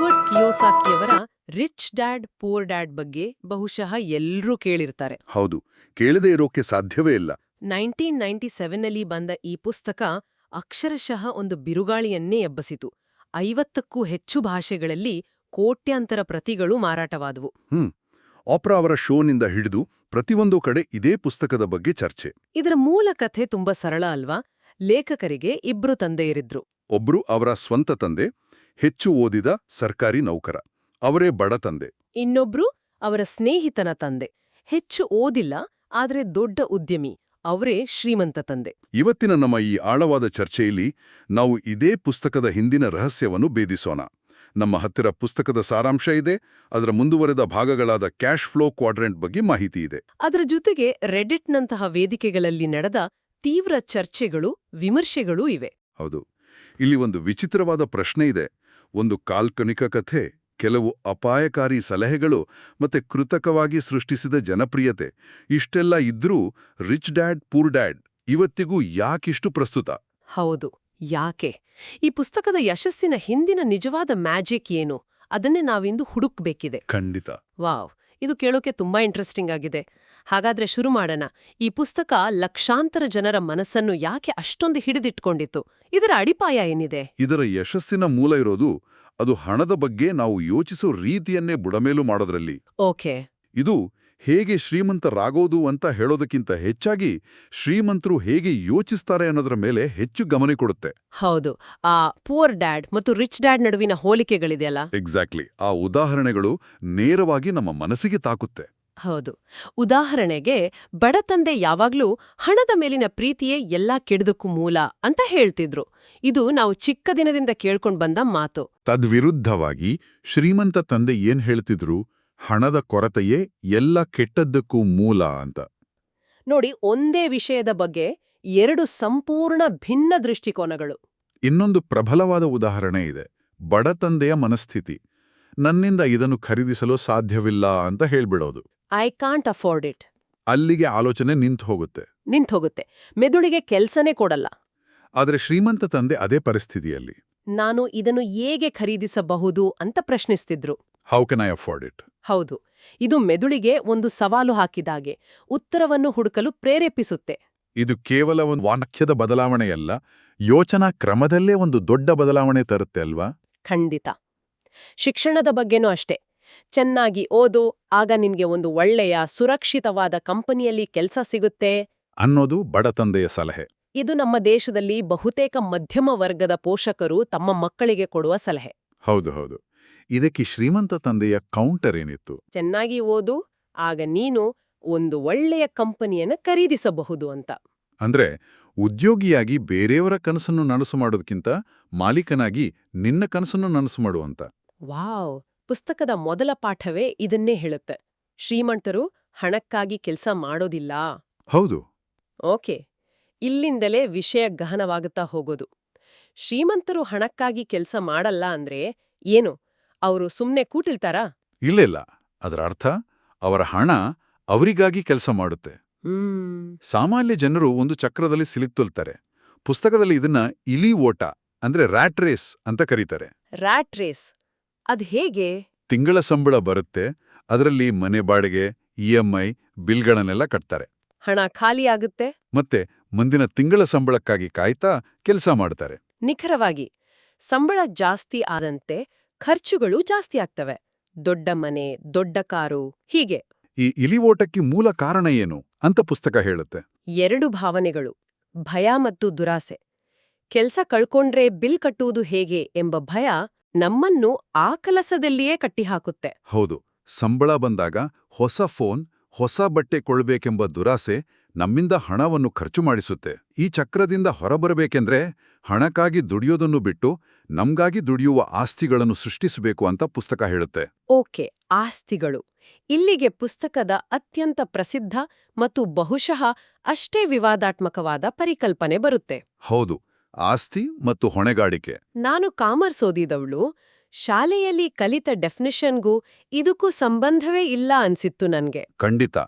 Robert ಕಿಯೋಸಾಕಿಯವರ rich dad poor dad ಬಗ್ಗೆ ಬಹುಶಃ ಎಲ್ಲರೂ ಕೇಳಿರ್ತಾರೆ. ಹೌದು ಕೇಳದೇ ಇರೋಕೆ ಸಾಧ್ಯವೇ ಇಲ್ಲ. ನೈನ್ಟೀನ್ ನೈನ್ಟಿ ಸೆವೆನ್ನಲ್ಲಿ ಬಂದ ಈ ಪುಸ್ತಕ ಅಕ್ಷರಶಃ ಒಂದು ಬಿರುಗಾಳಿಯನ್ನೇ ಎಬ್ಬಸಿತು. ಐವತ್ತಕ್ಕೂ ಹೆಚ್ಚು ಭಾಷೆಗಳಲ್ಲಿ ಕೋಟ್ಯಾಂತರ ಪ್ರತಿಗಳು ಮಾರಾಟವಾದವು. ಹ್ಮ್ ಆಪ್ರಾ ಅವರ ಶೋನಿಂದ ಹಿಡಿದು ಪ್ರತಿಯೊಂದು ಕಡೆ ಇದೇ ಪುಸ್ತಕದ ಬಗ್ಗೆ ಚರ್ಚೆ. ಇದರ ಮೂಲ ಕಥೆ ತುಂಬಾ ಸರಳ ಅಲ್ವಾ? ಲೇಖಕರಿಗೆ ಇಬ್ರು ತಂದೆಯರಿದ್ರು. ಒಬ್ರು ಅವರ ಸ್ವಂತ ತಂದೆ ಹೆಚ್ಚು ಓದಿದ ಸರ್ಕಾರಿ ನೌಕರ ಅವರೇ ಬಡ ತಂದೆ. ಇನ್ನೊಬ್ರು ಅವರ ಸ್ನೇಹಿತನ ತಂದೆ. ಹೆಚ್ಚು ಓದಿಲ್ಲ ಆದರೆ ದೊಡ್ಡ ಉದ್ಯಮಿ ಅವರೇ ಶ್ರೀಮಂತ ತಂದೆ. ಇವತ್ತಿನ ನಮ್ಮ ಈ ಆಳವಾದ ಚರ್ಚೆಯಲ್ಲಿ ನಾವು ಇದೇ ಪುಸ್ತಕದ ಹಿಂದಿನ ರಹಸ್ಯವನ್ನು ಭೇದಿಸೋಣ. ನಮ್ಮ ಹತ್ತಿರ ಪುಸ್ತಕದ ಸಾರಾಂಶ ಇದೆ ಅದರ ಮುಂದುವರೆದ ಭಾಗಗಳಾದ ಕ್ಯಾಶ್ ಫ್ಲೋ ಕ್ವಾಡ್ರೆಂಟ್ ಬಗ್ಗೆ ಮಾಹಿತಿ ಇದೆ. ಅದರ ಜೊತೆಗೆ ರೆಡಿಟ್ನಂತಹ ವೇದಿಕೆಗಳಲ್ಲಿ ನಡೆದ ತೀವ್ರ ಚರ್ಚೆಗಳು ವಿಮರ್ಶೆಗಳೂ ಇವೆ. ಹೌದು. ಇಲ್ಲಿ ಒಂದು ವಿಚಿತ್ರವಾದ ಪ್ರಶ್ನೆ ಇದೆ. ಒಂದು ಕಾಲ್ಪನಿಕ ಕಥೆ ಕೆಲವು ಅಪಾಯಕಾರಿ ಸಲಹೆಗಳು ಮತ್ತೆ ಕೃತಕವಾಗಿ ಸೃಷ್ಟಿಸಿದ ಜನಪ್ರಿಯತೆ. ಇಷ್ಟೆಲ್ಲ ಇದ್ರೂ ರಿಚ್ ಡ್ಯಾಡ್ ಪೂರ್ ಡ್ಯಾಡ್ ಇವತ್ತಿಗೂ ಯಾಕಿಷ್ಟು ಪ್ರಸ್ತುತ? ಹೌದು. ಯಾಕೆ? ಈ ಪುಸ್ತಕದ ಯಶಸ್ಸಿನ ಹಿಂದಿನ ನಿಜವಾದ ಮ್ಯಾಜಿಕ್ ಏನು? ಅದನ್ನೇ ನಾವಿಂದು ಹುಡುಕ್ಬೇಕಿದೆ. ಖಂಡಿತ. ವಾವ್. ಇದು ಕೇಳೋಕೆ ತುಂಬಾ ಇಂಟ್ರೆಸ್ಟಿಂಗ್ ಆಗಿದೆ. ಹಾಗಾದ್ರೆ ಶುರು ಮಾಡೋಣ. ಈ ಪುಸ್ತಕ ಲಕ್ಷಾಂತರ ಜನರ ಮನಸ್ಸನ್ನು ಯಾಕೆ ಅಷ್ಟೊಂದು ಹಿಡಿದಿಟ್ಕೊಂಡಿತ್ತು? ಇದರ ಅಡಿಪಾಯ ಏನಿದೆ? ಇದರ ಯಶಸ್ಸಿನ ಮೂಲ ಇರೋದು ಅದು ಹಣದ ಬಗ್ಗೆ ನಾವು ಯೋಚಿಸೋ ರೀತಿಯನ್ನೇ ಬುಡಮೇಲು ಮಾಡೋದ್ರಲ್ಲಿ. ಓಕೆ. ಇದು ಹೇಗೆ ಶ್ರೀಮಂತರಾಗೋದು ಅಂತ ಹೇಳೋದಕ್ಕಿಂತ ಹೆಚ್ಚಾಗಿ ಶ್ರೀಮಂತರು ಹೇಗೆ ಯೋಚಿಸ್ತಾರೆ ಅನ್ನೋದರ ಮೇಲೆ ಹೆಚ್ಚು ಗಮನ ಕೊಡುತ್ತೆ. ಹೌದು. ಆ ಪೂರ್ ಡ್ಯಾಡ್ ಮತ್ತು ರಿಚ್ ಡ್ಯಾಡ್ ನಡುವಿನ ಹೋಲಿಕೆಗಳಿದೆಯಲ್ಲ ಎಕ್ಸಾಕ್ಟ್ಲಿ. ಆ ಉದಾಹರಣೆಗಳು ನೇರವಾಗಿ ನಮ್ಮ ಮನಸ್ಸಿಗೆ ತಾಕುತ್ತೆ. ಹೌದು. ಉದಾಹರಣೆಗೆ ಬಡತಂದೆ ಯಾವಾಗ್ಲೂ ಹಣದ ಮೇಲಿನ ಪ್ರೀತಿಯೇ ಎಲ್ಲಾ ಕೆಡದಕ್ಕೂ ಮೂಲ ಅಂತ ಹೇಳ್ತಿದ್ರು. ಇದು ನಾವು ಚಿಕ್ಕ ದಿನದಿಂದ ಕೇಳ್ಕೊಂಡ್ ಬಂದ ಮಾತು. ತದ್ವಿರುದ್ಧವಾಗಿ ಶ್ರೀಮಂತ ತಂದೆ ಏನ್ ಹೇಳ್ತಿದ್ರು? ಹಣದ ಕೊರತೆಯೇ ಎಲ್ಲ ಕೆಟ್ಟದ್ದಕ್ಕೂ ಮೂಲ ಅಂತ. ನೋಡಿ ಒಂದೇ ವಿಷಯದ ಬಗ್ಗೆ ಎರಡು ಸಂಪೂರ್ಣ ಭಿನ್ನ ದೃಷ್ಟಿಕೋನಗಳು. ಇನ್ನೊಂದು ಪ್ರಬಲವಾದ ಉದಾಹರಣೆ ಇದೆ. ಬಡತಂದೆಯ ಮನಸ್ಥಿತಿ. ನನ್ನಿಂದ ಇದನ್ನು ಖರೀದಿಸಲು ಸಾಧ್ಯವಿಲ್ಲ ಅಂತ ಹೇಳ್ಬಿಡೋದು. ಐ ಕಾಂಟ್ ಅಫೋರ್ಡ್ ಇಟ್ ಅಲ್ಲಿಗೆ ಆಲೋಚನೆ ನಿಂತು ಹೋಗುತ್ತೆ. ನಿಂತೋಗುತ್ತೆ ಮೆದುಳಿಗೆ ಕೆಲ್ಸನೇ ಕೊಡಲ್ಲ. ಆದರೆ ಶ್ರೀಮಂತ ತಂದೆ ಅದೇ ಪರಿಸ್ಥಿತಿಯಲ್ಲಿ. ನಾನು ಇದನ್ನು ಹೇಗೆ ಖರೀದಿಸಬಹುದು ಅಂತ ಪ್ರಶ್ನಿಸ್ತಿದ್ರು. How can I afford it ಹೌದು ಇದು ಮೆದುಳಿಗೆ ಒಂದು ಸವಾಲು ಹಾಕಿದಾಗೆ ಉತ್ತರವನ್ನು ಹುಡುಕಲು ಪ್ರೇರೇಪಿಸುತ್ತೆ. ಇದು ಕೇವಲ ಒಂದು ವಾಕ್ಯದ ಬದಲಾವಣೆಯಲ್ಲ ಯೋಚನಾ ಕ್ರಮದಲ್ಲೇ ಒಂದು ದೊಡ್ಡ ಬದಲಾವಣೆ ತರುತ್ತೆ ಅಲ್ವಾ? ಖಂಡಿತ. ಶಿಕ್ಷಣದ ಬಗ್ಗೆನೂ ಅಷ್ಟೇ. ಚೆನ್ನಾಗಿ ಓದು ಆಗ ನಿನ್ಗೆ ಒಂದು ಒಳ್ಳೆಯ ಸುರಕ್ಷಿತವಾದ ಕಂಪನಿಯಲ್ಲಿ ಕೆಲಸ ಸಿಗುತ್ತೆ. ಅನ್ನೋದು ಬಡತಂದೆಯ ಸಲಹೆ. ಇದು ನಮ್ಮ ದೇಶದಲ್ಲಿ ಬಹುತೇಕ ಮಧ್ಯಮ ವರ್ಗದ ಪೋಷಕರು ತಮ್ಮ ಮಕ್ಕಳಿಗೆ ಕೊಡುವ ಸಲಹೆ. ಹೌದು ಹೌದು. ಇದಕ್ಕೆ ಶ್ರೀಮಂತ ತಂದೆಯ ಕೌಂಟರ್ ಏನಿತ್ತು? ಚೆನ್ನಾಗಿ ಓದು ಆಗ ನೀನು ಒಂದು ಒಳ್ಳೆಯ ಕಂಪನಿಯನ್ನು ಖರೀದಿಸಬಹುದು ಅಂತ. ಅಂದ್ರೆ ಉದ್ಯೋಗಿಯಾಗಿ ಬೇರೆಯವರ ಕನಸನ್ನು ನನಸು ಮಾಡೋದಕ್ಕಿಂತ ಮಾಲೀಕನಾಗಿ ನಿನ್ನ ಕನಸನ್ನು ನನಸು ಮಾಡುವಂತ ವಾವ್! ಪುಸ್ತಕದ ಮೊದಲ ಪಾಠವೇ ಇದನ್ನೇ ಹೇಳುತ್ತೆ. ಶ್ರೀಮಂತರು ಹಣಕ್ಕಾಗಿ ಕೆಲಸ ಮಾಡೋದಿಲ್ಲ. ಹೌದು. ಓಕೆ. ಇಲ್ಲಿಂದಲೇ ವಿಷಯ ಗಹನವಾಗುತ್ತಾ ಹೋಗೋದು. ಶ್ರೀಮಂತರು ಹಣಕ್ಕಾಗಿ ಕೆಲಸ ಮಾಡಲ್ಲ ಅಂದ್ರೆ ಏನು? ಅವರು ಸುಮ್ನೆ ಕೂಟಿಲ್ತಾರಾ? ಇಲ್ಲ ಇಲ್ಲ ಅದರ ಅರ್ಥ ಅವರ ಹಣ ಅವರಿಗಾಗಿ ಕೆಲಸ ಮಾಡುತ್ತೆ. ಸಾಮಾನ್ಯ ಜನರು ಒಂದು ಚಕ್ರದಲ್ಲಿ ಸಿಲಿತೊಲ್ತಾರೆ ಪುಸ್ತಕದಲ್ಲಿ ಇದನ್ನ ಇಲಿ ಓಟ ಅಂದ್ರೆ ರ್ಯಾಟ್ ರೇಸ್ ಅಂತ ಕರೀತಾರೆ. Rat race? ಅದ್ ಹೇಗೆ? ತಿಂಗಳ ಸಂಬಳ ಬರುತ್ತೆ ಅದರಲ್ಲಿ ಮನೆ ಬಾಡಿಗೆ ಇಎಂಐ ಬಿಲ್ಗಳನ್ನೆಲ್ಲ ಕಟ್ತಾರೆ. ಹಣ ಖಾಲಿ ಆಗುತ್ತೆ? ಮತ್ತೆ ಮುಂದಿನ ತಿಂಗಳ ಸಂಬಳಕ್ಕಾಗಿ ಕಾಯ್ತಾ ಕೆಲಸ ಮಾಡ್ತಾರೆ. ನಿಖರವಾಗಿ ಸಂಬಳ ಜಾಸ್ತಿ ಆದಂತೆ ಖರ್ಚುಗಳು ಜಾಸ್ತಿ ಆಗ್ತವೆ. ದೊಡ್ಡ ಮನೆ ದೊಡ್ಡ ಕಾರು ಹೀಗೆ. ಈ ಇಲಿ ಓಟಕ್ಕೆ ಮೂಲ ಕಾರಣ ಏನು ಅಂತ ಪುಸ್ತಕ ಹೇಳುತ್ತೆ. ಎರಡು ಭಾವನೆಗಳು ಭಯ ಮತ್ತು ದುರಾಸೆ. ಕೆಲ್ಸ ಕಳ್ಕೊಂಡ್ರೆ ಬಿಲ್ ಕಟ್ಟುವುದು ಹೇಗೆ ಎಂಬ ಭಯ ನಮ್ಮನ್ನು ಆ ಕೆಲಸದಲ್ಲಿಯೇ ಕಟ್ಟಿಹಾಕುತ್ತೆ. ಹೌದು ಸಂಬಳ ಬಂದಾಗ ಹೊಸ ಫೋನ್ ಹೊಸ ಬಟ್ಟೆ ಕೊಳ್ಬೇಕೆಂಬ ದುರಾಸೆ ನಮ್ಮಿಂದ ಹಣವನ್ನು ಖರ್ಚು ಮಾಡಿಸುತ್ತೆ. ಈ ಚಕ್ರದಿಂದ ಹೊರಬರಬೇಕೆಂದ್ರೆ ಹಣಕ್ಕಾಗಿ ದುಡಿಯೋದನ್ನು ಬಿಟ್ಟು ನಮ್ಗಾಗಿ ದುಡಿಯುವ ಆಸ್ತಿಗಳನ್ನು ಸೃಷ್ಟಿಸಬೇಕು ಅಂತ ಪುಸ್ತಕ ಹೇಳುತ್ತೆ. ಓಕೆ ಆಸ್ತಿಗಳು. ಇಲ್ಲಿಗೆ ಪುಸ್ತಕದ ಅತ್ಯಂತ ಪ್ರಸಿದ್ಧ ಮತ್ತು ಬಹುಶಃ ಅಷ್ಟೇ ವಿವಾದಾತ್ಮಕವಾದ ಪರಿಕಲ್ಪನೆ ಬರುತ್ತೆ. ಹೌದು ಆಸ್ತಿ ಮತ್ತು ಹೊಣೆಗಾಡಿಕೆ ನಾನು ಕಾಮರ್ಸ್ ಓದಿದವಳು. ಶಾಲೆಯಲ್ಲಿ ಕಲಿತ ಡೆಫಿನಿಷನ್ಗೂ ಇದಕ್ಕೂ ಸಂಬಂಧವೇ ಇಲ್ಲ ಅನ್ಸಿತ್ತು ನನ್ಗೆ. ಖಂಡಿತ.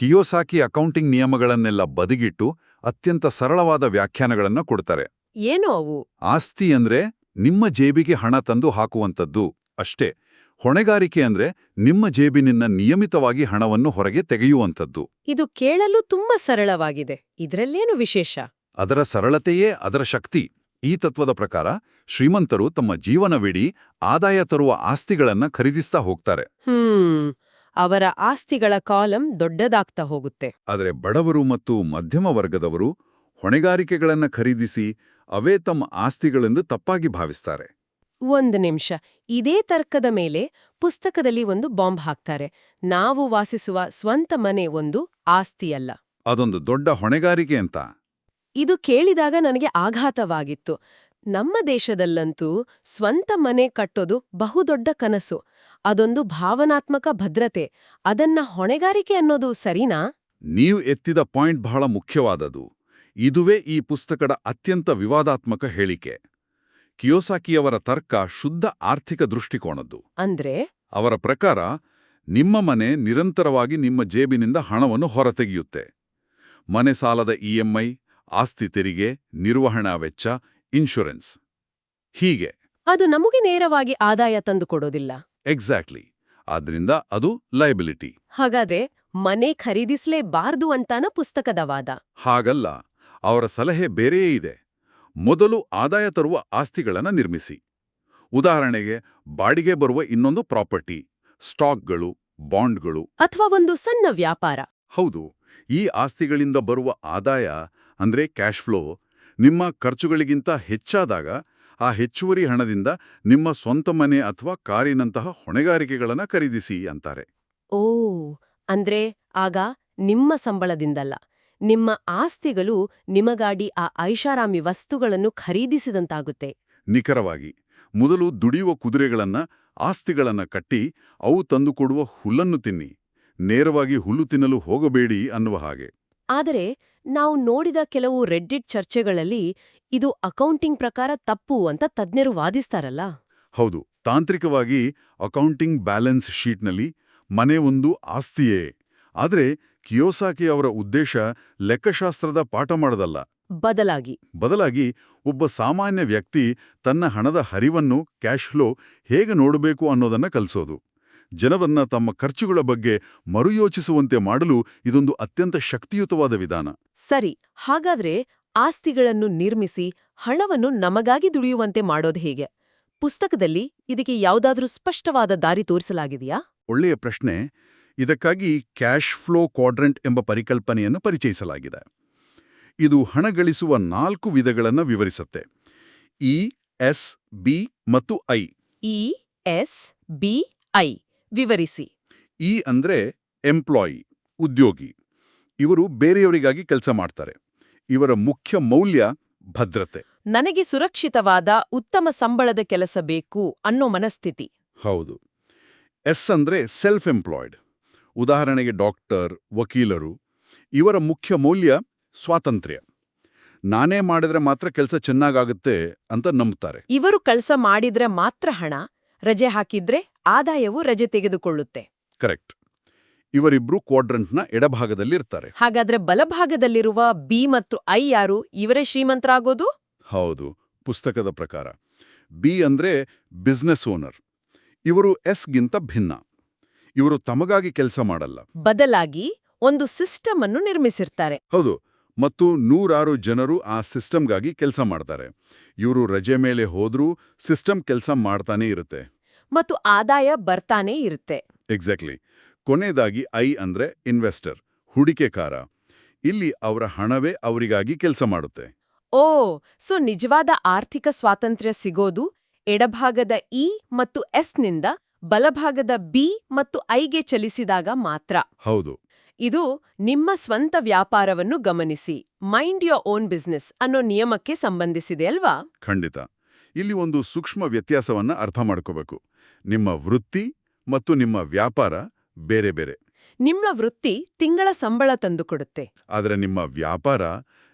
ಕಿಯೋಸಾಕಿ ಅಕೌಂಟಿಂಗ್ ನಿಯಮಗಳನ್ನೆಲ್ಲ ಬದಿಗಿಟ್ಟು ಅತ್ಯಂತ ಸರಳವಾದ ವ್ಯಾಖ್ಯಾನಗಳನ್ನು ಕೊಡ್ತಾರೆ. ಏನು ಅವು? ಆಸ್ತಿ ಅಂದ್ರೆ ನಿಮ್ಮ ಜೇಬಿಗೆ ಹಣ ತಂದು ಹಾಕುವಂಥದ್ದು ಅಷ್ಟೇ. ಹೊಣೆಗಾರಿಕೆ ಅಂದ್ರೆ ನಿಮ್ಮ ಜೇಬಿನಿಂದ ನಿಯಮಿತವಾಗಿ ಹಣವನ್ನು ಹೊರಗೆ ತೆಗೆಯುವಂಥದ್ದು. ಇದು ಕೇಳಲು ತುಂಬಾ ಸರಳವಾಗಿದೆ. ಇದರಲ್ಲೇನು ವಿಶೇಷ? ಅದರ ಸರಳತೆಯೇ ಅದರ ಶಕ್ತಿ. ಈ ತತ್ವದ ಪ್ರಕಾರ ಶ್ರೀಮಂತರು ತಮ್ಮ ಜೀವನವಿಡೀ ಆದಾಯ ತರುವ ಆಸ್ತಿಗಳನ್ನ ಖರೀದಿಸ್ತಾ ಹೋಗ್ತಾರೆ. ಹ್ಮ್. ಅವರ ಆಸ್ತಿಗಳ ಕಾಲಂ ದೊಡ್ಡದಾಗ್ತಾ ಹೋಗುತ್ತೆ. ಆದರೆ ಬಡವರು ಮತ್ತು ಮಧ್ಯಮ ವರ್ಗದವರು ಹೊಣೆಗಾರಿಕೆಗಳನ್ನು ಖರೀದಿಸಿ ಅವೇ ತಮ್ಮ ಆಸ್ತಿಗಳೆಂದು ತಪ್ಪಾಗಿ ಭಾವಿಸ್ತಾರೆ. ಒಂದು ನಿಮಿಷ. ಇದೇ ತರ್ಕದ ಮೇಲೆ ಪುಸ್ತಕದಲ್ಲಿ ಒಂದು ಬಾಂಬ್ ಹಾಕ್ತಾರೆ. ನಾವು ವಾಸಿಸುವ ಸ್ವಂತ ಮನೆ ಒಂದು ಆಸ್ತಿಯಲ್ಲ. ಅದೊಂದು ದೊಡ್ಡ ಹೊಣೆಗಾರಿಕೆ ಅಂತ. ಇದು ಕೇಳಿದಾಗ ನನಗೆ ಆಘಾತವಾಗಿತ್ತು. ನಮ್ಮ ದೇಶದಲ್ಲಂತೂ ಸ್ವಂತ ಮನೆ ಕಟ್ಟೋದು ಬಹುದೊಡ್ಡ ಕನಸು. ಅದೊಂದು ಭಾವನಾತ್ಮಕ ಭದ್ರತೆ. ಅದನ್ನ ಹೊಣೆಗಾರಿಕೆ ಅನ್ನೋದು ಸರಿನಾ? ನೀವು ಎತ್ತಿದ ಪಾಯಿಂಟ್ ಬಹಳ ಮುಖ್ಯವಾದದು ಇದುವೇ ಈ ಪುಸ್ತಕದ ಅತ್ಯಂತ ವಿವಾದಾತ್ಮಕ ಹೇಳಿಕೆ. ಕಿಯೋಸಾಕಿಯವರ ತರ್ಕ ಶುದ್ಧ ಆರ್ಥಿಕ ದೃಷ್ಟಿಕೋನದ್ದು. ಅಂದ್ರೆ? ಅವರ ಪ್ರಕಾರ ನಿಮ್ಮ ಮನೆ ನಿರಂತರವಾಗಿ ನಿಮ್ಮ ಜೇಬಿನಿಂದ ಹಣವನ್ನು ಹೊರತೆಗೆಯುತ್ತೆ. ಮನೆ ಸಾಲದ ಇಎಂಐ ಆಸ್ತಿ ತೆರಿಗೆ ನಿರ್ವಹಣಾ ವೆಚ್ಚ ಇನ್ಶೂರೆನ್ಸ್ ಹೀಗೆ. ಅದು ನಮಗೆ ನೇರವಾಗಿ ಆದಾಯ ತಂದು ಕೊಡೋದಿಲ್ಲ. ಎಕ್ಸಾಕ್ಟ್ಲಿ ಆದ್ರಿಂದ ಅದು ಲಯಬಿಲಿಟಿ ಹಾಗಾದ್ರೆ ಮನೆ ಖರೀದಿಸ್ಲೇಬಾರ್ದು ಅಂತಾನ ಪುಸ್ತಕದ ವಾದ ಹಾಗಲ್ಲ. ಅವರ ಸಲಹೆ ಬೇರೆಯೇ ಇದೆ. ಮೊದಲು ಆದಾಯ ತರುವ ಆಸ್ತಿಗಳನ್ನು ನಿರ್ಮಿಸಿ. ಉದಾಹರಣೆಗೆ ಬಾಡಿಗೆ ಬರುವ ಇನ್ನೊಂದು ಪ್ರಾಪರ್ಟಿ ಸ್ಟಾಕ್ಗಳು ಬಾಂಡ್ಗಳು. ಅಥವಾ ಒಂದು ಸಣ್ಣ ವ್ಯಾಪಾರ. ಹೌದು. ಈ ಆಸ್ತಿಗಳಿಂದ ಬರುವ ಆದಾಯ ಅಂದ್ರೆ ಕ್ಯಾಶ್ ಫ್ಲೋ ನಿಮ್ಮ ಖರ್ಚುಗಳಿಗಿಂತ ಹೆಚ್ಚಾದಾಗ ಆ ಹೆಚ್ಚುವರಿ ಹಣದಿಂದ ನಿಮ್ಮ ಸ್ವಂತ ಮನೆ ಅಥವಾ ಕಾರಿನಂತಹ ಹೊಣೆಗಾರಿಕೆಗಳನ್ನು ಖರೀದಿಸಿ ಅಂತಾರೆ. ಓ ಅಂದ್ರೆ ಆಗ ನಿಮ್ಮ ಸಂಬಳದಿಂದಲ್ಲ. ನಿಮ್ಮ ಆಸ್ತಿಗಳು ನಿಮಗಾಡಿ ಆ ಐಷಾರಾಮಿ ವಸ್ತುಗಳನ್ನು ಖರೀದಿಸಿದಂತಾಗುತ್ತೆ. ನಿಖರವಾಗಿ ಮೊದಲು ದುಡಿಯುವ ಕುದುರೆಗಳನ್ನ ಆಸ್ತಿಗಳನ್ನ ಕಟ್ಟಿ ಅವು ತಂದುಕೊಡುವ ಹುಲ್ಲನ್ನು ತಿನ್ನಿ. ನೇರವಾಗಿ ಹುಲ್ಲು ತಿನ್ನಲು ಹೋಗಬೇಡಿ ಅನ್ನುವ ಹಾಗೆ. ಆದರೆ ನಾವು ನೋಡಿದ ಕೆಲವು ರೆಡ್ಡಿಟ್ ಚರ್ಚೆಗಳಲ್ಲಿ ಇದು ಅಕೌಂಟಿಂಗ್ ಪ್ರಕಾರ ತಪ್ಪು ಅಂತ ತಜ್ಞರು ವಾದಿಸ್ತಾರಲ್ಲ? ಹೌದು. ತಾಂತ್ರಿಕವಾಗಿ ಅಕೌಂಟಿಂಗ್ ಬ್ಯಾಲೆನ್ಸ್ ಶೀಟ್ನಲ್ಲಿ ಮನೆ ಒಂದು ಆಸ್ತಿಯೇ. ಆದರೆ ಕಿಯೋಸಾಕಿ ಅವರ ಉದ್ದೇಶ ಲೆಕ್ಕಶಾಸ್ತ್ರದ ಪಾಠ ಮಾಡೋದಲ್ಲ. ಬದಲಾಗಿ. ಬದಲಾಗಿ ಒಬ್ಬ ಸಾಮಾನ್ಯ ವ್ಯಕ್ತಿ ತನ್ನ ಹಣದ ಹರಿವನ್ನು ಕ್ಯಾಶ್ ಫ್ಲೋ ಹೇಗೆ ನೋಡಬೇಕು ಅನ್ನೋದನ್ನ ಕಲಿಸೋದು. ಜನರನ್ನ ತಮ್ಮ ಖರ್ಚುಗಳ ಬಗ್ಗೆ ಮರುಯೋಚಿಸುವಂತೆ ಮಾಡಲು ಇದೊಂದು ಅತ್ಯಂತ ಶಕ್ತಿಯುತವಾದ ವಿಧಾನ. ಸರಿ ಹಾಗಾದ್ರೆ ಆಸ್ತಿಗಳನ್ನು ನಿರ್ಮಿಸಿ ಹಣವನ್ನು ನಮಗಾಗಿ ದುಡಿಯುವಂತೆ ಮಾಡೋದು ಹೇಗೆ? ಪುಸ್ತಕದಲ್ಲಿ ಇದಕ್ಕೆ ಯಾವುದಾದ್ರೂ ಸ್ಪಷ್ಟವಾದ ದಾರಿ ತೋರಿಸಲಾಗಿದೆಯಾ? ಒಳ್ಳೆಯ ಪ್ರಶ್ನೆ. ಇದಕ್ಕಾಗಿ ಕ್ಯಾಶ್ ಫ್ಲೋ ಕ್ವಾಡ್ರೆಂಟ್ ಎಂಬ ಪರಿಕಲ್ಪನೆಯನ್ನು ಪರಿಚಯಿಸಲಾಗಿದೆ. ಇದು ಹಣ ಗಳಿಸುವ ನಾಲ್ಕು ವಿಧಗಳನ್ನು ವಿವರಿಸುತ್ತೆ. ಇ ಎಸ್ ಬಿ ಮತ್ತು I. E S B I. ವಿವರಿಸಿ. ಇ ಅಂದ್ರೆ ಎಂಪ್ಲಾಯಿ ಉದ್ಯೋಗಿ. ಇವರು ಬೇರೆಯವರಿಗಾಗಿ ಕೆಲಸ ಮಾಡ್ತಾರೆ. ಇವರ ಮುಖ್ಯ ಮೌಲ್ಯ ಭದ್ರತೆ. ನನಗೆ ಸುರಕ್ಷಿತವಾದ ಉತ್ತಮ ಸಂಬಳದ ಕೆಲಸ ಬೇಕು ಅನ್ನೋ ಮನಸ್ಥಿತಿ. ಹೌದು. ಎಸ್ ಅಂದ್ರೆ ಸೆಲ್ಫ್ ಎಂಪ್ಲಾಯ್ಡ್ ಉದಾಹರಣೆಗೆ ಡಾಕ್ಟರ್ ವಕೀಲರು. ಇವರ ಮುಖ್ಯ ಮೌಲ್ಯ ಸ್ವಾತಂತ್ರ್ಯ. ನಾನೇ ಮಾಡಿದ್ರೆ ಮಾತ್ರ ಕೆಲಸ ಚೆನ್ನಾಗಾಗುತ್ತೆ ಅಂತ ನಂಬ್ತಾರೆ. ಇವರು ಕೆಲಸ ಮಾಡಿದ್ರೆ ಮಾತ್ರ ಹಣ ರಜೆ ಹಾಕಿದ್ರೆ ಆದಾಯವು ರಜೆ ತೆಗೆದುಕೊಳ್ಳುತ್ತೆ. ಕರೆಕ್ಟ್ ಇವರಿಬ್ರು ಕ್ವಾಡ್ರಂಟ್ನ ಎಡಭಾಗದಲ್ಲಿ ಇರ್ತಾರೆ ಹಾಗಾದ್ರೆ ಬಲಭಾಗದಲ್ಲಿರುವ ಬಿ ಮತ್ತು ಐ ಯಾರು? ಇವರೇ ಶ್ರೀಮಂತರಾಗೋದು? ಹೌದು ಪುಸ್ತಕದ ಪ್ರಕಾರ. ಬಿ ಅಂದ್ರೆ ಬಿಸ್ನೆಸ್ ಓನರ್ ಇವರು ಎಸ್ಗಿಂತ ಭಿನ್ನ. ಇವರು ತಮಗಾಗಿ ಕೆಲಸ ಮಾಡಲ್ಲ. ಬದಲಾಗಿ ಒಂದು ಸಿಸ್ಟಮ್ ಅನ್ನು ನಿರ್ಮಿಸಿರ್ತಾರೆ. ಹೌದು ಮತ್ತು ನೂರಾರು ಜನರು ಆ ಸಿಸ್ಟಮ್ಗಾಗಿ ಕೆಲಸ ಮಾಡ್ತಾರೆ. ಇವರು ರಜೆ ಮೇಲೆ ಹೋದ್ರೂ ಸಿಸ್ಟಮ್ ಕೆಲಸ ಮಾಡ್ತಾನೆ ಇರುತ್ತೆ. ಮತ್ತು ಆದಾಯ ಬರ್ತಾನೆ ಇರುತ್ತೆ. ಎಕ್ಸಾಕ್ಟ್ಲಿ. ಕೊನೆಯದಾಗಿ ಐ ಅಂದ್ರೆ ಇನ್ವೆಸ್ಟರ್ ಹೂಡಿಕೆಕಾರ. ಇಲ್ಲಿ ಅವರ ಹಣವೇ ಅವರಿಗಾಗಿ ಕೆಲಸ ಮಾಡುತ್ತೆ. ಓ ಸೊ ನಿಜವಾದ ಆರ್ಥಿಕ ಸ್ವಾತಂತ್ರ್ಯ ಸಿಗೋದು ಎಡಭಾಗದ ಇ ಮತ್ತು ಎಸ್ನಿಂದ ಬಲಭಾಗದ ಬಿ ಮತ್ತು ಐಗೆ ಚಲಿಸಿದಾಗ ಮಾತ್ರ. ಹೌದು. ಇದು ನಿಮ್ಮ ಸ್ವಂತ ವ್ಯಾಪಾರವನ್ನು ಗಮನಿಸಿ ಮೈಂಡ್ ಯೋರ್ ಓನ್ ಬಿಸ್ನೆಸ್ ಅನ್ನೋ ನಿಯಮಕ್ಕೆ ಸಂಬಂಧಿಸಿದೆ ಅಲ್ವಾ? ಖಂಡಿತ. ಇಲ್ಲಿ ಒಂದು ಸೂಕ್ಷ್ಮ ವ್ಯತ್ಯಾಸವನ್ನ ಅರ್ಥ ಮಾಡ್ಕೋಬೇಕು. ನಿಮ್ಮ ವೃತ್ತಿ ಮತ್ತು ನಿಮ್ಮ ವ್ಯಾಪಾರ ಬೇರೆ ಬೇರೆ. ನಿಮ್ಮ ವೃತ್ತಿ ತಿಂಗಳ ಸಂಬಳ ತಂದುಕೊಡುತ್ತೆ ಆದರೆ ನಿಮ್ಮ ವ್ಯಾಪಾರ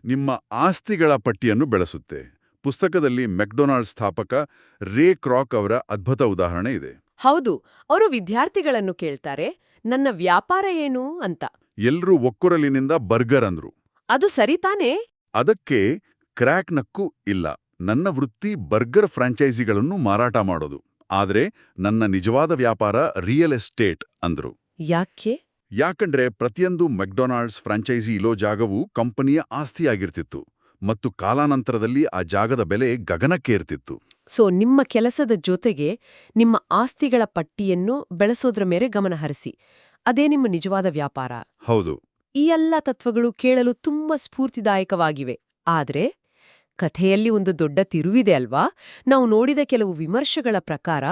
ನಿಮ್ಮ ಆಸ್ತಿಗಳ ಪಟ್ಟಿಯನ್ನು ಬೆಳೆಸುತ್ತೆ. ಪುಸ್ತಕದಲ್ಲಿ ಮೆಕ್ಡೊನಾಲ್ಡ್ ಸ್ಥಾಪಕ ರೇ ಕ್ರಾಕ್ ಅವರ ಅದ್ಭುತ ಉದಾಹರಣೆ ಇದೆ. ಹೌದು ಅವರು ವಿದ್ಯಾರ್ಥಿಗಳನ್ನು ಕೇಳ್ತಾರೆ ನನ್ನ ವ್ಯಾಪಾರ ಏನು ಅಂತ. ಎಲ್ರೂ ಒಕ್ಕುರಲಿನಿಂದ ಬರ್ಗರ್ ಅಂದ್ರು. ಅದು ಸರಿತಾನೆ ಅದಕ್ಕೆ ಕ್ರ್ಯಾಕ್ ನಕ್ಕು ಇಲ್ಲ. ನನ್ನ ವೃತ್ತಿ ಬರ್ಗರ್ ಫ್ರಾಂಚೈಸಿಗಳನ್ನು ಮಾರಾಟ ಮಾಡೋದು. ಆದ್ರೆ ನನ್ನ ನಿಜವಾದ ವ್ಯಾಪಾರ ರಿಯಲ್ ಎಸ್ಟೇಟ್ ಅಂದ್ರು. ಯಾಕೆ? ಯಾಕಂದ್ರೆ ಪ್ರತಿಯೊಂದು ಮೆಕ್ಡೊನಾಲ್ಡ್ಸ್ ಫ್ರಾಂಚೈಸಿ ಇಲೋ ಜಾಗವು ಕಂಪನಿಯ ಆಸ್ತಿಯಾಗಿರ್ತಿತ್ತು. ಮತ್ತು ಕಾಲಾನಂತರದಲ್ಲಿ ಆ ಜಾಗದ ಬೆಲೆ ಗಗನಕ್ಕೇರ್ತಿತ್ತು. ಸೊ ನಿಮ್ಮ ಕೆಲಸದ ಜೊತೆಗೆ ನಿಮ್ಮ ಆಸ್ತಿಗಳ ಪಟ್ಟಿಯನ್ನು ಬೆಳೆಸೋದ್ರ ಮೇಲೆ ಗಮನ ಹರಿಸಿ. ಅದೇ ನಿಮ್ಮ ನಿಜವಾದ ವ್ಯಾಪಾರ. ಹೌದು. ಈ ಎಲ್ಲ ತತ್ವಗಳು ಕೇಳಲು ತುಂಬಾ ಸ್ಫೂರ್ತಿದಾಯಕವಾಗಿವೆ. ಆದರೆ ಕಥೆಯಲ್ಲಿ ಒಂದು ದೊಡ್ಡ ತಿರುವಿದೆ ಅಲ್ವಾ? ನಾವು ನೋಡಿದ ಕೆಲವು ವಿಮರ್ಶೆಗಳ ಪ್ರಕಾರ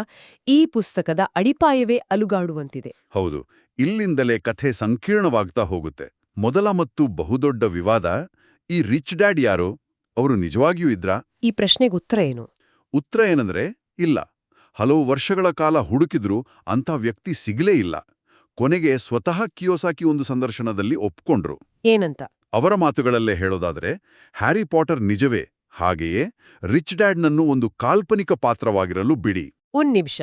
ಈ ಪುಸ್ತಕದ ಅಡಿಪಾಯವೇ ಅಲುಗಾಡುವಂತಿದೆ. ಹೌದು. ಇಲ್ಲಿಂದಲೇ ಕಥೆ ಸಂಕೀರ್ಣವಾಗ್ತಾ ಹೋಗುತ್ತೆ. ಮೊದಲ ಮತ್ತು ಬಹುದೊಡ್ಡ ವಿವಾದ ಈ ರಿಚ್ ಡ್ಯಾಡ್ ಯಾರು? ಅವರು ನಿಜವಾಗಿಯೂ ಇದ್ರಾ? ಈ ಪ್ರಶ್ನೆಗೆ ಉತ್ತರ ಏನು? ಉತ್ತರ ಏನಂದ್ರೆ ಇಲ್ಲ. ಹಲವು ವರ್ಷಗಳ ಕಾಲ ಹುಡುಕಿದ್ರೂ ಅಂಥ ವ್ಯಕ್ತಿ ಸಿಗಲೇ ಇಲ್ಲ. ಕೊನೆಗೆ ಸ್ವತಃ ಕಿಯೋಸಾಕಿ ಒಂದು ಸಂದರ್ಶನದಲ್ಲಿ ಒಪ್ಕೊಂಡ್ರು. ಏನಂತ? ಅವರ ಮಾತುಗಳಲ್ಲೇ ಹೇಳೋದಾದ್ರೆ ಹ್ಯಾರಿ ಪಾಟರ್ ನಿಜವೇ? ಹಾಗೆಯೇ ರಿಚ್ ಡ್ಯಾಡ್ನನ್ನು ಒಂದು ಕಾಲ್ಪನಿಕ ಪಾತ್ರವಾಗಿರಲು ಬಿಡಿ. ಒಂದ್ ನಿಮಿಷ.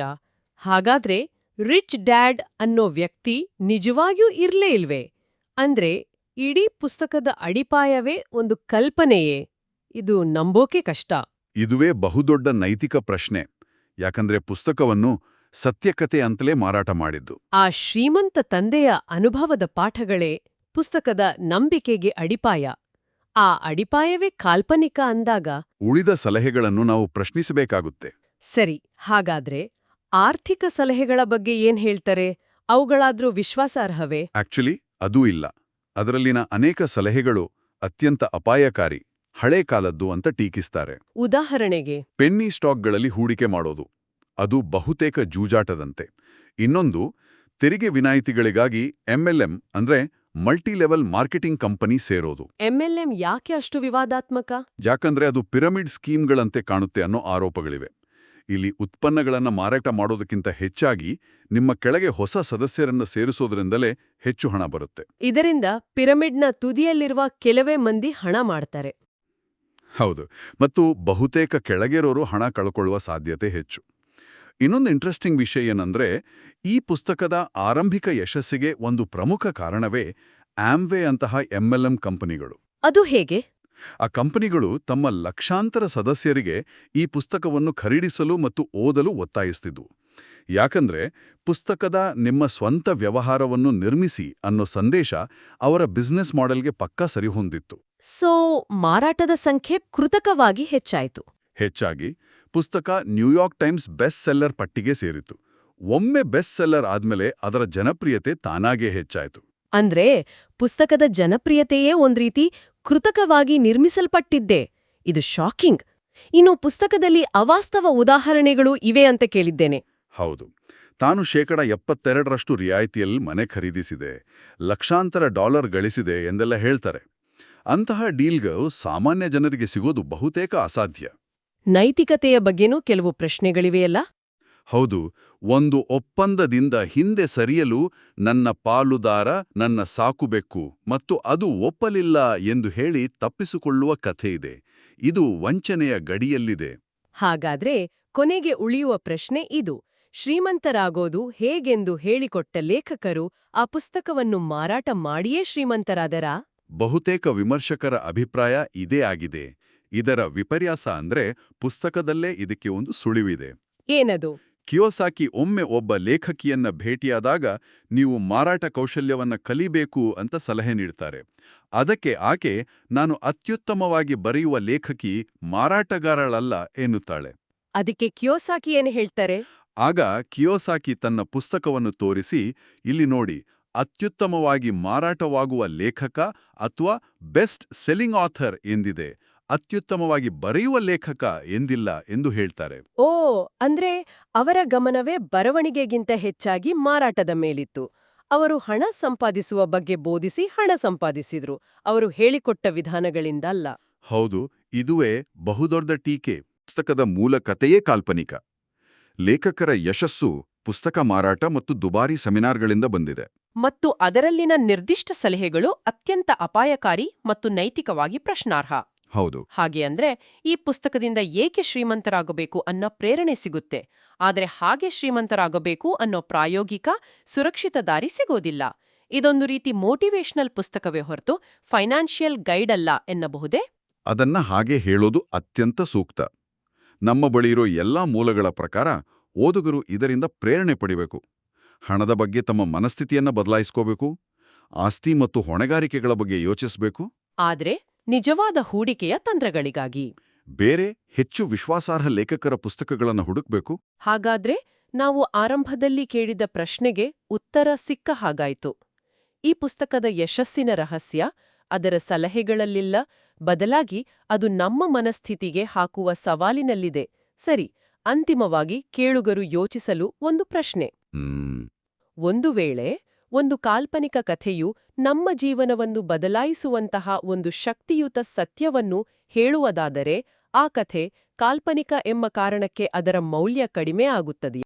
ಹಾಗಾದ್ರೆ ರಿಚ್ ಡ್ಯಾಡ್ ಅನ್ನೋ ವ್ಯಕ್ತಿ ನಿಜವಾಗಿಯೂ ಇರ್ಲೇ ಇಲ್ವೇ? ಅಂದ್ರೆ ಇಡೀ ಪುಸ್ತಕದ ಅಡಿಪಾಯವೇ ಒಂದು ಕಲ್ಪನೆಯೇ. ಇದು ನಂಬೋಕೆ ಕಷ್ಟ. ಇದುವೇ ಬಹುದೊಡ್ಡ ನೈತಿಕ ಪ್ರಶ್ನೆ. ಯಾಕಂದ್ರೆ ಪುಸ್ತಕವನ್ನು ಸತ್ಯಕತೆ ಅಂತಲೇ ಮಾರಾಟ ಮಾಡಿದ್ದು. ಆ ಶ್ರೀಮಂತ ತಂದೆಯ ಅನುಭವದ ಪಾಠಗಳೇ ಪುಸ್ತಕದ ನಂಬಿಕೆಗೆ ಅಡಿಪಾಯ. ಆ ಅಡಿಪಾಯವೇ ಕಾಲ್ಪನಿಕ ಅಂದಾಗ ಉಳಿದ ಸಲಹೆಗಳನ್ನು ನಾವು ಪ್ರಶ್ನಿಸಬೇಕಾಗುತ್ತೆ. ಸರಿ ಹಾಗಾದ್ರೆ ಆರ್ಥಿಕ ಸಲಹೆಗಳ ಬಗ್ಗೆ ಏನ್ ಹೇಳ್ತಾರೆ? ಅವುಗಳಾದ್ರೂ ವಿಶ್ವಾಸಾರ್ಹವೇ? ಆಕ್ಚುಲಿ ಅದೂ ಇಲ್ಲ. ಅದರಲ್ಲಿನ ಅನೇಕ ಸಲಹೆಗಳು ಅತ್ಯಂತ ಅಪಾಯಕಾರಿ ಹಳೆ ಕಾಲದ್ದು ಅಂತ ಟೀಕಿಸ್ತಾರೆ. ಉದಾಹರಣೆಗೆ ಪೆನ್ನಿ ಸ್ಟಾಕ್ಗಳಲ್ಲಿ ಹೂಡಿಕೆ ಮಾಡೋದು ಅದು ಬಹುತೇಕ ಜೂಜಾಟದಂತೆ. ಇನ್ನೊಂದು ತೆರಿಗೆ ವಿನಾಯಿತಿಗಳಿಗಾಗಿ ಎಂಎಲ್ಎಂ ಅಂದ್ರೆ ಮಲ್ಟಿಲೆವೆಲ್ ಮಾರ್ಕೆಟಿಂಗ್ ಕಂಪನಿ ಸೇರೋದು. ಎಂಎಲ್ಎಂ ಯಾಕೆ ಅಷ್ಟು ವಿವಾದಾತ್ಮಕ? ಯಾಕಂದ್ರೆ ಅದು ಪಿರಮಿಡ್ ಸ್ಕೀಮ್ಗಳಂತೆ ಕಾಣುತ್ತೆ ಅನ್ನೋ ಆರೋಪಗಳಿವೆ. ಇಲ್ಲಿ ಉತ್ಪನ್ನಗಳನ್ನು ಮಾರಾಟ ಮಾಡೋದಕ್ಕಿಂತ ಹೆಚ್ಚಾಗಿ ನಿಮ್ಮ ಕೆಳಗೆ ಹೊಸ ಸದಸ್ಯರನ್ನು ಸೇರಿಸೋದ್ರಿಂದಲೇ ಹೆಚ್ಚು ಹಣ ಬರುತ್ತೆ. ಇದರಿಂದ ಪಿರಮಿಡ್ನ ತುದಿಯಲ್ಲಿರುವ ಕೆಲವೇ ಮಂದಿ ಹಣ ಮಾಡ್ತಾರೆ. ಹೌದು. ಮತ್ತು ಬಹುತೇಕ ಕೆಳಗಿರೋರು ಹಣ ಕಳ್ಕೊಳ್ಳುವ ಸಾಧ್ಯತೆ ಹೆಚ್ಚು. ಇನ್ನೊಂದು ಇಂಟ್ರೆಸ್ಟಿಂಗ್ ವಿಷಯ ಏನಂದ್ರೆ ಈ ಪುಸ್ತಕದ ಆರಂಭಿಕ ಯಶಸ್ಸಿಗೆ ಒಂದು ಪ್ರಮುಖ ಕಾರಣವೇ ಆಮ್ವೆ ಅಂತಹ ಎಂಎಲ್ಎಂ ಕಂಪನಿಗಳು. ಅದು ಹೇಗೆ? ಆ ಕಂಪನಿಗಳು ತಮ್ಮ ಲಕ್ಷಾಂತರ ಸದಸ್ಯರಿಗೆ ಈ ಪುಸ್ತಕವನ್ನು ಖರೀದಿಸಲು ಮತ್ತು ಓದಲು ಒತ್ತಾಯಿಸ್ತಿದ್ವು. ಯಾಕಂದ್ರೆ ಪುಸ್ತಕದ ನಿಮ್ಮ ಸ್ವಂತ ವ್ಯವಹಾರವನ್ನು ನಿರ್ಮಿಸಿ ಅನ್ನೋ ಸಂದೇಶ ಅವರ ಬಿಸ್ನೆಸ್ ಮಾಡೆಲ್ಗೆ ಪಕ್ಕಾ ಸರಿಹೊಂದಿತ್ತು ಸೊ ಮಾರಾಟದ ಸಂಖ್ಯೆ ಕೃತಕವಾಗಿ ಹೆಚ್ಚಾಯಿತು. ಹೆಚ್ಚಾಗಿ ಪುಸ್ತಕ ನ್ಯೂಯಾರ್ಕ್ ಟೈಮ್ಸ್ ಬೆಸ್ಟ್ ಸೆಲ್ಲರ್ ಪಟ್ಟಿಗೆ ಸೇರಿತು ಒಮ್ಮೆ ಬೆಸ್ಟ್ ಸೆಲ್ಲರ್ ಆದ್ಮೇಲೆ ಅದರ ಜನಪ್ರಿಯತೆ ತಾನಾಗೇ ಹೆಚ್ಚಾಯಿತು. ಅಂದ್ರೆ ಪುಸ್ತಕದ ಜನಪ್ರಿಯತೆಯೇ ಒಂದ್ರೀತಿ ಕೃತಕವಾಗಿ ನಿರ್ಮಿಸಲ್ಪಟ್ಟಿದ್ದೆ. ಇದು ಶಾಕಿಂಗ್. ಇನ್ನು ಪುಸ್ತಕದಲ್ಲಿ ಅವಾಸ್ತವ ಉದಾಹರಣೆಗಳು ಇವೆ ಅಂತ ಕೇಳಿದ್ದೇನೆ. ಹೌದು. ತಾನು ಶೇಕಡ ಎಪ್ಪತ್ತೆರಡರಷ್ಟು ರಿಯಾಯಿತಿಯಲ್ಲಿ ಮನೆ ಖರೀದಿಸಿದೆ. ಲಕ್ಷಾಂತರ ಡಾಲರ್ ಗಳಿಸಿದೆ ಎಂದೆಲ್ಲ ಹೇಳ್ತಾರೆ. ಅಂತಹ ಡೀಲ್ಗಳು ಸಾಮಾನ್ಯ ಜನರಿಗೆ ಸಿಗೋದು ಬಹುತೇಕ ಅಸಾಧ್ಯ. ನೈತಿಕತೆಯ ಬಗ್ಗೆನೂ ಕೆಲವು ಪ್ರಶ್ನೆಗಳಿವೆಯಲ್ಲ? ಹೌದು ಒಂದು ಒಪ್ಪಂದದಿಂದ ಹಿಂದೆ ಸರಿಯಲು ನನ್ನ ಪಾಲುದಾರ ನನ್ನ ಸಾಕುಬೆಕ್ಕು ಮತ್ತು ಅದು ಒಪ್ಪಲಿಲ್ಲ ಎಂದು ಹೇಳಿ ತಪ್ಪಿಸಿಕೊಳ್ಳುವ ಕಥೆಯಿದೆ ಇದು ವಂಚನೆಯ ಗಡಿಯಲ್ಲಿದೆ. ಹಾಗಾದ್ರೆ ಕೊನೆಗೆ ಉಳಿಯುವ ಪ್ರಶ್ನೆ ಇದು. ಶ್ರೀಮಂತರಾಗೋದು ಹೇಗೆಂದು ಹೇಳಿಕೊಟ್ಟ ಲೇಖಕರು ಆ ಪುಸ್ತಕವನ್ನು ಮಾರಾಟ ಮಾಡಿಯೇ ಶ್ರೀಮಂತರಾದರಾ? ಬಹುತೇಕ ವಿಮರ್ಶಕರ ಅಭಿಪ್ರಾಯ ಇದೇ ಆಗಿದೆ. ಇದರ ವಿಪರ್ಯಾಸ ಅಂದ್ರೆ ಪುಸ್ತಕದಲ್ಲೇ ಇದಕ್ಕೆ ಒಂದು ಸುಳಿವಿದೆ. ಏನದು? ಕಿಯೋಸಾಕಿ ಒಮ್ಮೆ ಒಬ್ಬ ಲೇಖಕಿಯನ್ನ ಭೇಟಿಯಾದಾಗ ನೀವು ಮಾರಾಟ ಕೌಶಲ್ಯವನ್ನ ಕಲಿಬೇಕು ಅಂತ ಸಲಹೆ ನೀಡ್ತಾರೆ. ಅದಕ್ಕೆ ಆಕೆ ನಾನು ಅತ್ಯುತ್ತಮವಾಗಿ ಬರೆಯುವ ಲೇಖಕಿ ಮಾರಾಟಗಾರಳಲ್ಲ ಎನ್ನುತ್ತಾಳೆ. ಅದಕ್ಕೆ ಕಿಯೋಸಾಕಿ ಏನು ಹೇಳ್ತಾರೆ? ಆಗ ಕಿಯೋಸಾಕಿ ತನ್ನ ಪುಸ್ತಕವನ್ನು ತೋರಿಸಿ ಇಲ್ಲಿ ನೋಡಿ ಅತ್ಯುತ್ತಮವಾಗಿ ಮಾರಾಟವಾಗುವ ಲೇಖಕ ಅಥವಾ ಬೆಸ್ಟ್ ಸೆಲ್ಲಿಂಗ್ ಆಥರ್ ಎಂದಿದೆ. ಅತ್ಯುತ್ತಮವಾಗಿ ಬರೆಯುವ ಲೇಖಕ ಎಂದಿಲ್ಲ ಎಂದು ಹೇಳ್ತಾರೆ. ಓ ಅಂದ್ರೆ ಅವರ ಗಮನವೇ ಬರವಣಿಗೆಗಿಂತ ಹೆಚ್ಚಾಗಿ ಮಾರಾಟದ ಮೇಲಿತ್ತು. ಅವರು ಹಣ ಸಂಪಾದಿಸುವ ಬಗ್ಗೆ ಬೋಧಿಸಿ ಹಣ ಸಂಪಾದಿಸಿದ್ರು. ಅವರು ಹೇಳಿಕೊಟ್ಟ ವಿಧಾನಗಳಿಂದ ಅಲ್ಲ ಹೌದು ಇದುವೇ ಬಹುದೊಡ್ಡ ಟೀಕೆ. ಪುಸ್ತಕದ ಮೂಲ ಕಥೆಯೇ ಕಾಲ್ಪನಿಕ. ಲೇಖಕರ ಯಶಸ್ಸು ಪುಸ್ತಕ ಮಾರಾಟ ಮತ್ತು ದುಬಾರಿ ಸೆಮಿನಾರ್ಗಳಿಂದ ಬಂದಿದೆ. ಮತ್ತು ಅದರಲ್ಲಿನ ನಿರ್ದಿಷ್ಟ ಸಲಹೆಗಳು ಅತ್ಯಂತ ಅಪಾಯಕಾರಿ ಮತ್ತು ನೈತಿಕವಾಗಿ ಪ್ರಶ್ನಾರ್ಹ. ಹೌದು. ಹಾಗೆ ಅಂದ್ರೆ ಈ ಪುಸ್ತಕದಿಂದ ಏಕೆ ಶ್ರೀಮಂತರಾಗಬೇಕು ಅನ್ನೋ ಪ್ರೇರಣೆ ಸಿಗುತ್ತೆ. ಆದರೆ ಹಾಗೆ ಶ್ರೀಮಂತರಾಗಬೇಕು ಅನ್ನೋ ಪ್ರಾಯೋಗಿಕ ಸುರಕ್ಷಿತ ದಾರಿ ಸಿಗೋದಿಲ್ಲ. ಇದೊಂದು ರೀತಿ ಮೋಟಿವೇಶನಲ್ ಪುಸ್ತಕವೇ ಹೊರತು ಫೈನಾನ್ಷಿಯಲ್ ಗೈಡ್ ಅಲ್ಲ ಎನ್ನಬಹುದೇ? ಅದನ್ನ ಹಾಗೆ ಹೇಳೋದು ಅತ್ಯಂತ ಸೂಕ್ತ. ನಮ್ಮ ಬಳಿಯಿರೋ ಎಲ್ಲಾ ಮೂಲಗಳ ಪ್ರಕಾರ ಓದುಗರು ಇದರಿಂದ ಪ್ರೇರಣೆ ಪಡಿಬೇಕು. ಹಣದ ಬಗ್ಗೆ ತಮ್ಮ ಮನಸ್ಥಿತಿಯನ್ನ ಬದಲಾಯಿಸ್ಕೋಬೇಕು. ಆಸ್ತಿ ಮತ್ತು ಹೊಣೆಗಾರಿಕೆಗಳ ಬಗ್ಗೆ ಯೋಚಿಸಬೇಕು. ಆದ್ರೆ ನಿಜವಾದ ಹೂಡಿಕೆಯ ತಂತ್ರಗಳಿಗಾಗಿ. ಬೇರೆ ಹೆಚ್ಚು ವಿಶ್ವಾಸಾರ್ಹ ಲೇಖಕರ ಪುಸ್ತಕಗಳನ್ನು ಹುಡುಕ್ಬೇಕು? ಹಾಗಾದ್ರೆ ನಾವು ಆರಂಭದಲ್ಲಿ ಕೇಳಿದ ಪ್ರಶ್ನೆಗೆ ಉತ್ತರ ಸಿಕ್ಕ ಹಾಗಾಯ್ತು. ಈ ಪುಸ್ತಕದ ಯಶಸ್ಸಿನ ರಹಸ್ಯ ಅದರ ಸಲಹೆಗಳಲ್ಲಿಲ್ಲ ಬದಲಾಗಿ ಅದು ನಮ್ಮ ಮನಸ್ಥಿತಿಗೆ ಹಾಕುವ ಸವಾಲಿನಲ್ಲಿದೆ. ಸರಿ ಅಂತಿಮವಾಗಿ ಕೇಳುಗರು ಯೋಚಿಸಲು ಒಂದು ಪ್ರಶ್ನೆ. ಒಂದು ವೇಳೆ ಒಂದು ಕಾಲ್ಪನಿಕ ಕಥೆಯು ನಮ್ಮ ಜೀವನವನ್ನು ಬದಲಾಯಿಸುವಂತಹ ಒಂದು ಶಕ್ತಿಯುತ ಸತ್ಯವನ್ನು ಹೇಳುವುದಾದರೆ, ಆ ಕಥೆ ಕಾಲ್ಪನಿಕ ಎಂಬ ಕಾರಣಕ್ಕೆ ಅದರ ಮೌಲ್ಯ ಕಡಿಮೆ ಆಗುತ್ತದೆ